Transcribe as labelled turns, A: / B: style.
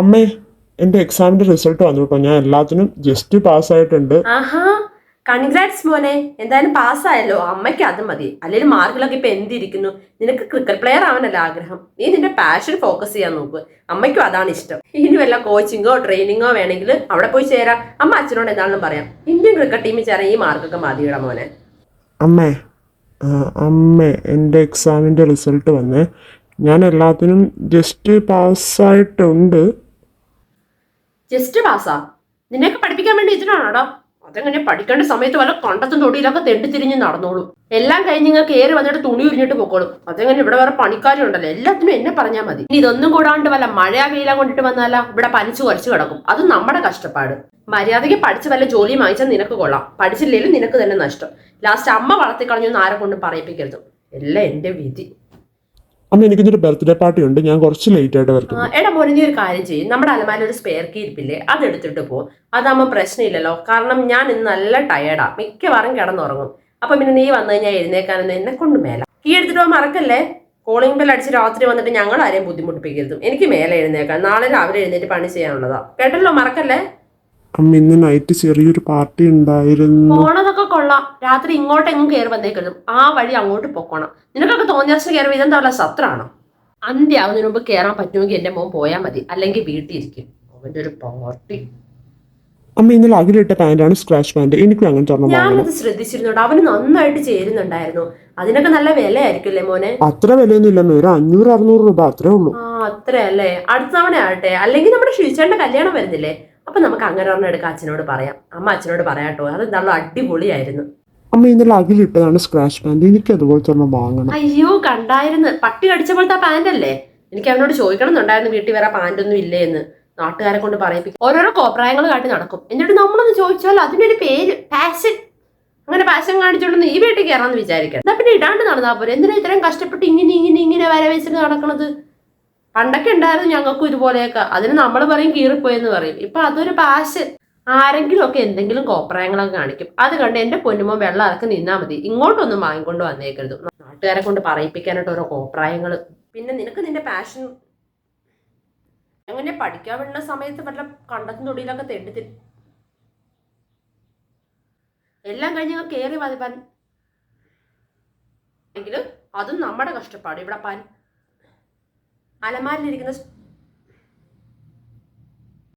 A: അമ്മേ എന്റെ എക്സാമിന്റെ റിസൾട്ട് വന്നു കേട്ടോ ഞാൻ എല്ലാത്തിനും ജസ്റ്റ് പാസ്സായിട്ടുണ്ട്
B: ആഹാ കൺഗ്രാറ്റ്സ് മോനെ. എന്തായാലും പാസ്സായല്ലോ അമ്മയ്ക്ക് അത് മതി. അല്ലെങ്കിൽ മാർക്കിലൊക്കെ ഇപ്പൊ എന്തിരിക്കുന്നു? നിനക്ക് ക്രിക്കറ്റ് പ്ലെയർ ആവാനല്ല ആഗ്രഹം. നീ നിന്റെ പാഷൻ ഫോക്കസ് ചെയ്യാൻ നോക്ക്. അമ്മയ്ക്കും അതാണ് ഇഷ്ടം. ഇനി വല്ല കോച്ചിങ്ങോ ട്രെയിനിങ്ങോ വേണമെങ്കിൽ അവിടെ പോയി ചേരാം. അമ്മ അച്ഛനോട് എന്താണെന്ന് പറയാം. ഇന്ത്യൻ ക്രിക്കറ്റ് ടീമിൽ ചേരാൻ ഈ മാർക്കൊക്കെ മതിയുടെ മോനെ.
A: അമ്മേ അമ്മേ എന്റെ എക്സാമിന്റെ റിസൾട്ട് വന്നേ. ഞാൻ എല്ലാത്തിനും ജസ്റ്റ് പാസ്സായിട്ടുണ്ട്
B: ജസ്റ്റ് പാസ്സാ നിന്നെയൊക്കെ പഠിപ്പിക്കാൻ വേണ്ടി ഇതിനാണോടാ? അതെങ്ങനെ പഠിക്കേണ്ട സമയത്ത് വല്ല കണ്ടത്തും തൊടിയിലൊക്കെ തെണ്ടി തിരിഞ്ഞ് നടന്നോളൂ. എല്ലാം കഴിഞ്ഞ് നിങ്ങൾ കയറി വന്നിട്ട് തുണി ഉരിഞ്ഞിട്ട് പൊക്കോളും. അതെങ്ങനെ ഇവിടെ വേറെ പണിക്കാരും ഉണ്ടല്ലോ. എല്ലാത്തിനും എന്നെ പറഞ്ഞാൽ മതി. ഇനി ഇതൊന്നും കൂടാണ്ട് വല്ല മഴയാ വെയിലാ കൊണ്ടിട്ട് വന്നാലാ ഇവിടെ പനിച്ചു കുറച്ച് കിടക്കും. അത് നമ്മുടെ കഷ്ടപ്പാട്. മര്യാദയ്ക്ക് പഠിച്ച് വല്ല ജോലി വാങ്ങിച്ചാൽ നിനക്ക് കൊള്ളാം. പഠിച്ചില്ലെങ്കിലും നിനക്ക് തന്നെ നഷ്ടം. ലാസ്റ്റ് അമ്മ വളർത്തിക്കളഞ്ഞു ആരെ കൊണ്ട് പറയിപ്പിക്കരുത്. എല്ലാം എന്റെ വിധി.
A: അമ്മ എനിക്കിന്നൊരു ബർത്ത്ഡേ പാർട്ടി ഉണ്ട്. ഞാൻ കുറച്ച് ലേറ്റ് ആയിട്ട് വരത്തുള്ളൂ.
B: എടാ മോനെ നീ ഒരു കാര്യം ചെയ്യും. നമ്മുടെ അലമാരിൽ ഒരു സ്പെയർ കീ ഇരിപ്പില്ലേ? അത് എടുത്തിട്ട് പോ. അതാകുമ്പോൾ പ്രശ്നമില്ലല്ലോ. കാരണം ഞാൻ ഇന്ന് നല്ല ടയേർഡാ മിക്കവാറും കിടന്നുറങ്ങും. അപ്പൊ പിന്നെ നീ വന്നു കഴിഞ്ഞാൽ എഴുന്നേക്കാനൊന്നും എന്നെ കൊണ്ട് മേല. കീ എടുത്തിട്ട് പോകാൻ മറക്കല്ലേ? കോളിംഗ് ബെൽ അടിച്ച് രാത്രി വന്നിട്ട് ഞങ്ങൾ ആരെയും ബുദ്ധിമുട്ടിപ്പിക്കരുതും. എനിക്ക് മേലെ എഴുന്നേക്കാൻ നാളെ രാവിലെ എഴുന്നേറ്റ് പണി ചെയ്യാനുള്ളതാ. കേട്ടല്ലോ മറക്കല്ലേ?
A: അമ്മ ഇന്ന് നൈറ്റ് ചെറിയൊരു പാർട്ടി ഉണ്ടായിരുന്നു.
B: കൊള്ളാം. രാത്രി ഇങ്ങോട്ടെങ്ങും കയറി വന്നേക്കരുതും. ആ വഴി അങ്ങോട്ട് പൊക്കോണം. നിനക്കൊക്കെ തോന്നിയാച്ച കയറി ഇതെന്താ പറയുക സത്രാണോ അന്ത്യാവുന്നതിന് മുമ്പ് കയറാൻ പറ്റുമെങ്കിൽ എന്റെ മോൻ പോയാൽ മതി. അല്ലെങ്കിൽ വീട്ടിൽ ഇരിക്കും. അവന്റെ ഒരു പാർട്ടി.
A: അമ്മ ഇന്നലെ അകിലിട്ട പാന്റാണ് സ്ക്രാച്ച് പാന്റ് എനിക്കും അങ്ങനത്തെ ഒരെണ്ണം വാങ്ങണം.
B: ഞാനത് ശ്രദ്ധിച്ചിരുന്നുണ്ട് അവന് നന്നായിട്ട് ചേരുന്നുണ്ടായിരുന്നു. അതിനൊക്കെ നല്ല വിലയായിരിക്കില്ലേ മോനെ?
A: അത്ര വിലയൊന്നും ഇല്ല ഒരു അഞ്ഞൂറ് അറുന്നൂറ് രൂപ അത്രേ ഉള്ളൂ.
B: ആ അത്രയല്ലേ? അടുത്ത തവണ ആകട്ടെ. അല്ലെങ്കിൽ നമ്മുടെ ഷിച്ചേന്റെ കല്യാണം വരുന്നില്ലേ? അപ്പൊ നമുക്ക് അങ്ങനെ ഒരെണ്ണം എടുക്കാം അച്ഛനോട് പറയാം. അമ്മ അച്ഛനോട് പറയാട്ടോ അത് നല്ല അടിപൊളിയായിരുന്നു.
A: അമ്മ ഇന്നലെ അകിലിട്ടതാണ് സ്ക്രാച്ച് പാന്റ് എനിക്ക് അതുപോലത്തെ ഒരെണ്ണം വാങ്ങണം.
B: അയ്യോ കണ്ടായിരുന്നു. പട്ടി കടിച്ച പോലത്തെ പാന്റ് അല്ലേ? എനിക്ക് അവനോട് ചോദിക്കണം എന്നുണ്ടായിരുന്നു വീട്ടിൽ വേറെ പാന്റ് ഒന്നും ഇല്ലേ എന്ന് നാട്ടുകാരെ കൊണ്ട് പറയിപ്പിക്കും. ഓരോരോ കോപ്രായങ്ങൾ കാട്ടി നടക്കും. എന്നിട്ട് നമ്മളൊന്ന് ചോദിച്ചാൽ ഒരു പേര് പാഷൻ അങ്ങനെ പാഷൻ കാണിച്ചോണ്ട് നീ വീട്ടിൽ കയറാന്ന് വിചാരിക്കണം. എന്നാ പിന്നെ ഇടാണ്ട് നടന്നാ പോരെ? എന്തിനാ ഇത്രയും കഷ്ടപ്പെട്ട് ഇങ്ങനെ ഇങ്ങനെ ഇങ്ങനെ വരവേച്ചിട്ട് നടക്കണത്? പണ്ടൊക്കെ ഉണ്ടായിരുന്നു ഞങ്ങൾക്കും ഇതുപോലെയൊക്കെ. അതിന് നമ്മൾ പറയും കീറിപ്പോയെന്ന് പറയും. ഇപ്പൊ അതൊരു പാഷൻ ആരെങ്കിലും ഒക്കെ എന്തെങ്കിലും കോപ്രായങ്ങളൊക്കെ കാണിക്കും. അത് കണ്ട് എന്റെ പൊന്നുമോ വെള്ളം ഇറക്കി നിന്നാ മതി. ഇങ്ങോട്ടൊന്നും വാങ്ങിക്കൊണ്ട് വന്നേക്കരുത്. നാട്ടുകാരെ കൊണ്ട് പറയിപ്പിക്കാനായിട്ട് ഓരോ കോപ്രായങ്ങൾ പിന്നെ നിനക്ക് നിന്റെ പാഷൻ അങ്ങനെ പഠിക്കാൻ വേണ്ട സമയത്ത് വല്ല കണ്ടത്തും തൊടിയിലൊക്കെ തെണ്ടി എല്ലാം കഴിഞ്ഞ് കയറി വന്ന് എങ്കിലും അതും നമ്മുടെ കഷ്ടപ്പാട്. ഇവിടെ പൻ അലമാരിലിരിക്കുന്ന